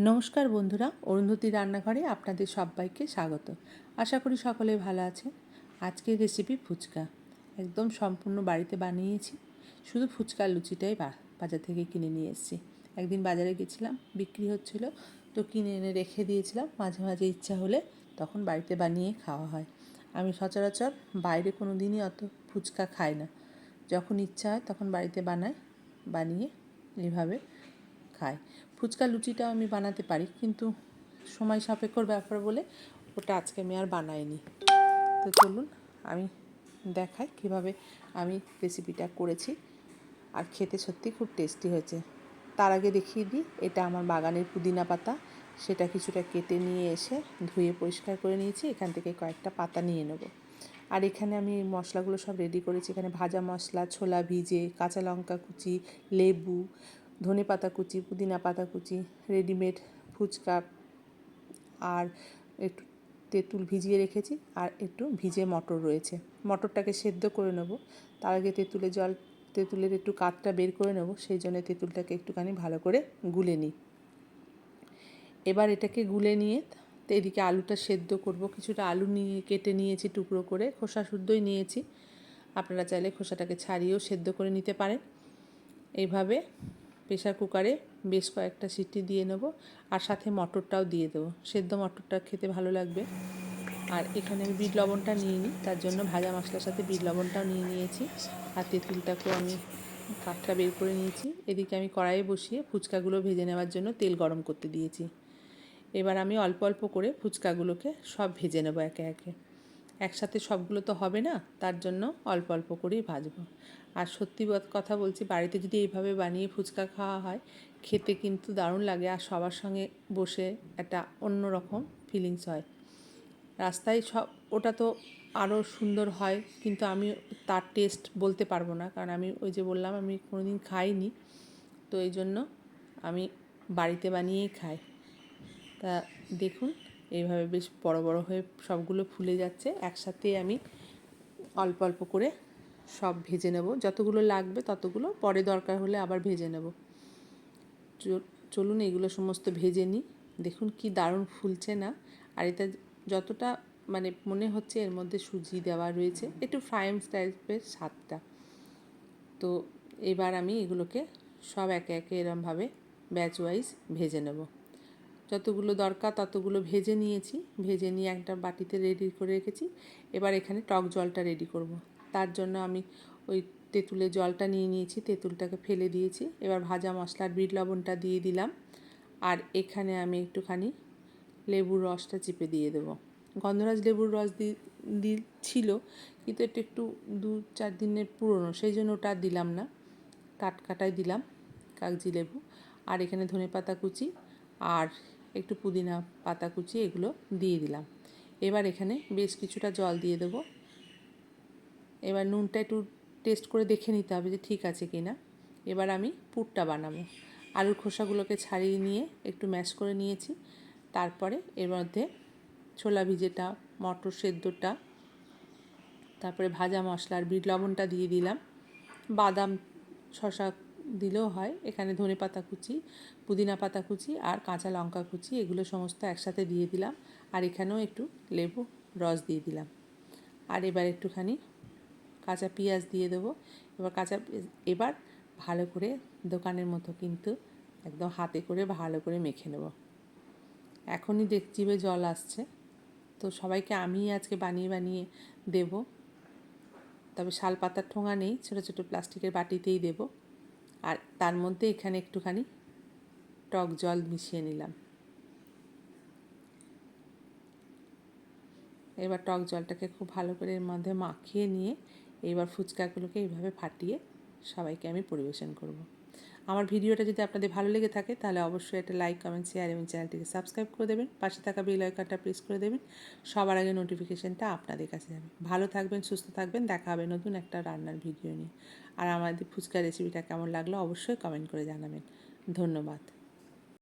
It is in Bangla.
নমস্কার বন্ধুরা, অরুন্ধতী রান্নাঘরে আপনাদের সবাইকে স্বাগত। আশা করি সকলে ভালো আছেন। আজকের রেসিপি ফুচকা। একদম সম্পূর্ণ বাড়িতে বানিয়েছি। শুধু ফুচকা লুচিটাই বাজার থেকে কিনে নিয়ে এসেছি। একদিন বাজারে গেছিলাম, বিক্রি হচ্ছিল, তো কিনে এনে রেখে দিয়েছিলাম। মাঝে মাঝে ইচ্ছা হলে তখন বাড়িতে বানিয়ে খাওয়া হয়। আমি সচরাচর বাইরে কোনো দিনই অত ফুচকা খাই না। যখন ইচ্ছা হয় তখন বাড়িতে বানাই, বানিয়ে এইভাবে খাই ফুচকা লুচিটাও আমি বানাতে পারি, কিন্তু সময় সাপেক্ষর ব্যাপার বলে ওটা আজকে আমি আর বানাইনি। তো চলুন আমি দেখাই কীভাবে আমি রেসিপিটা করেছি। আর খেতে সত্যি খুব টেস্টি হয়েছে। তার আগে দেখিয়ে দিই, এটা আমার বাগানের পুদিনা পাতা। সেটা কিছুটা কেটে নিয়ে এসে ধুয়ে পরিষ্কার করে নিয়েছি। এখান থেকে কয়েকটা পাতা নিয়ে নেব। আর এখানে আমি মশলাগুলো সব রেডি করেছি। এখানে ভাজা মশলা, ছোলা ভিজে, কাঁচা লঙ্কা কুচি, লেবু ধনে পাতা কুচি, পুদিনা পাতা কুচি রেডিমেড ফুচকা আর একটু তেঁতুল ভিজিয়ে রেখেছি আর একটু ভিজে মটর রয়েছে। মটরটাকে সেদ্ধ করে নেব। তার আগে তেঁতুলের জল, তেঁতুলের একটু কাঠটা বের করে নেব। সেই জন্য তেঁতুলটাকে একটুখানি ভালো করে গুলে নিই। এবার এটাকে গুলে নিয়ে এদিকে আলুটা সেদ্ধ করব। কিছুটা আলু নিয়ে, কেটে নিয়েছি টুকরো করে। খোসা শুদ্ধই নিয়েছি। আপনারা চাইলে খোসাটাকে ছাড়িয়েও সেদ্ধ করে নিতে পারেন। এইভাবে প্রেশার কুকারে বেশ কয়েকটা সিটি দিয়ে নেব আর সাথে মটরটাও দিয়ে দেবো। সেদ্ধ মটরটা খেতে ভালো লাগবে। আর এখানে আমি বিট লবণটা নিয়ে নিই, তার জন্য ভাজা মশলার সাথে বিট লবণটাও নিয়ে নিয়েছি। আর তেঁতুলটাকেও আমি কাঠটা বের করে নিয়েছি। এদিকে আমি কড়াইয়ে বসিয়ে ফুচকাগুলো ভেজে নেওয়ার জন্য তেল গরম করতে দিয়েছি। এবার আমি অল্প অল্প করে ফুচকাগুলোকে সব ভেজে নেব একে একে। একসাথে সবগুলো তো হবে না, তার জন্য অল্প অল্প করেই ভাজবো। আর সত্যি কথা বলছি, বাড়িতে যদি এইভাবে বানিয়ে ফুচকা খাওয়া হয়, খেতে কিন্তু দারুণ লাগে আর সবার সঙ্গে বসে একটা অন্য রকম ফিলিংস হয়। রাস্তায় সব, ওটা তো আরও সুন্দর হয়, কিন্তু আমি তার টেস্ট বলতে পারব না, কারণ আমি ওই যে বললাম, আমি কোনো দিন খাইনি, তো এই জন্য আমি বাড়িতে বানিয়েই খাই। তা দেখুন এইভাবে বেশ বড় বড় হয়ে সবগুলো ফুলে যাচ্ছে। একসাথে আমি অল্প অল্প করে সব ভেজে নেব। যতগুলো লাগবে ততগুলো। পরে দরকার হলে আবার ভেজে নেব। চলুন এগুলো সমস্ত ভেজে নিই। দেখুন কি দারুণ ফুলছে না। আর এটা যতটা মানে মনে হচ্ছে এর মধ্যে সুজি দেওয়া রয়েছে। একটু ফ্রাইম টাইপের স্বাদটা। তো এবার আমি এগুলোকে সব একে একে এরমভাবে ব্যাচ ওয়াইজ ভেজে নেব। যতগুলো দরকার ততগুলো ভেজে নিয়েছি। ভেজে নিয়ে একটা বাটিতে রেডি করে রেখেছি। এবার এখানে টক জলটা রেডি করব। তার জন্য আমি ওই তেঁতুলের জলটা নিয়ে নিয়েছি, তেঁতুলটাকে ফেলে দিয়েছি। এবার ভাজা মশলার বিট লবণটা দিয়ে দিলাম। আর এখানে আমি একটুখানি লেবুর রসটা চিপে দিয়ে দেবো। গন্ধরাজ লেবুর রস দি ছিল কিন্তু এটা একটু দু চার দিনের পুরনো, সেই জন্য ওটা দিলাম না। কাটকাটাই দিলাম কাগজি লেবু। আর এখানে ধনে পাতা কুচি আর একটু পুদিনা পাতা কুচি এগুলো দিয়ে দিলাম। এবার এখানে বেশ কিছুটা জল দিয়ে দেবো। এবার নুনটা একটু টেস্ট করে দেখে নিতে হবে যে ঠিক আছে কি না এবার আমি পুরটা বানাবো। আলুর খোসাগুলোকে ছাড়িয়ে নিয়ে একটু ম্যাশ করে নিয়েছি। তারপরে এর মধ্যে ছোলা ভিজেটা, মটর সেদ্ধটা, তারপরে ভাজা মশলার বিট লবণটা দিয়ে দিলাম। বাদাম শশা দিলেও হয়। এখানে ধনে পাতা কুচি, পুদিনা পাতা কুচি আর কাঁচা লঙ্কা কুচি, এগুলো সমস্ত একসাথে দিয়ে দিলাম। আর এখানেও একটু লেবু, রস দিয়ে দিলাম। আর এবার একটুখানি কাঁচা পেঁয়াজ দিয়ে দেবো। এবার কাঁচা এবার ভালো করে দোকানের মতো কিন্তু একদম হাতে করে ভালো করে মেখে নেব। এখনই দেখছিবে জল আসছে। তো সবাইকে আমি আজকে বানিয়ে বানিয়ে দেব। তবে শাল পাতার ঠোঙা নেই, ছোটো ছোটো প্লাস্টিকের বাটিতেই দেব। আর তার মধ্যে এখানে একটুখানি টক জল মিশিয়ে নিলাম এবার টক জলটাকে খুব ভালো করে এর মধ্যে মাখিয়ে নিয়ে, এবার ফুচকাগুলোকে এইভাবে ফাটিয়ে সবাইকে আমি পরিবেশন করব। আমার ভিডিওটা যদি আপনাদের ভালো লেগে থাকে, তাহলে অবশ্যই একটা লাইক কমেন্ট শেয়ার এবং চ্যানেলটিকে সাবস্ক্রাইব করে দেবেন। পাশে থাকা বেল আইকনটা প্রেস করে দেবেন। সবার আগে নোটিফিকেশানটা আপনাদের কাছে যাবে। ভালো থাকবেন, সুস্থ থাকবেন। দেখা হবে নতুন একটা রান্নার ভিডিও নিয়ে। আর আমাদের ফুচকা রেসিপিটা কেমন লাগল অবশ্যই কমেন্ট করে জানাবেন। ধন্যবাদ।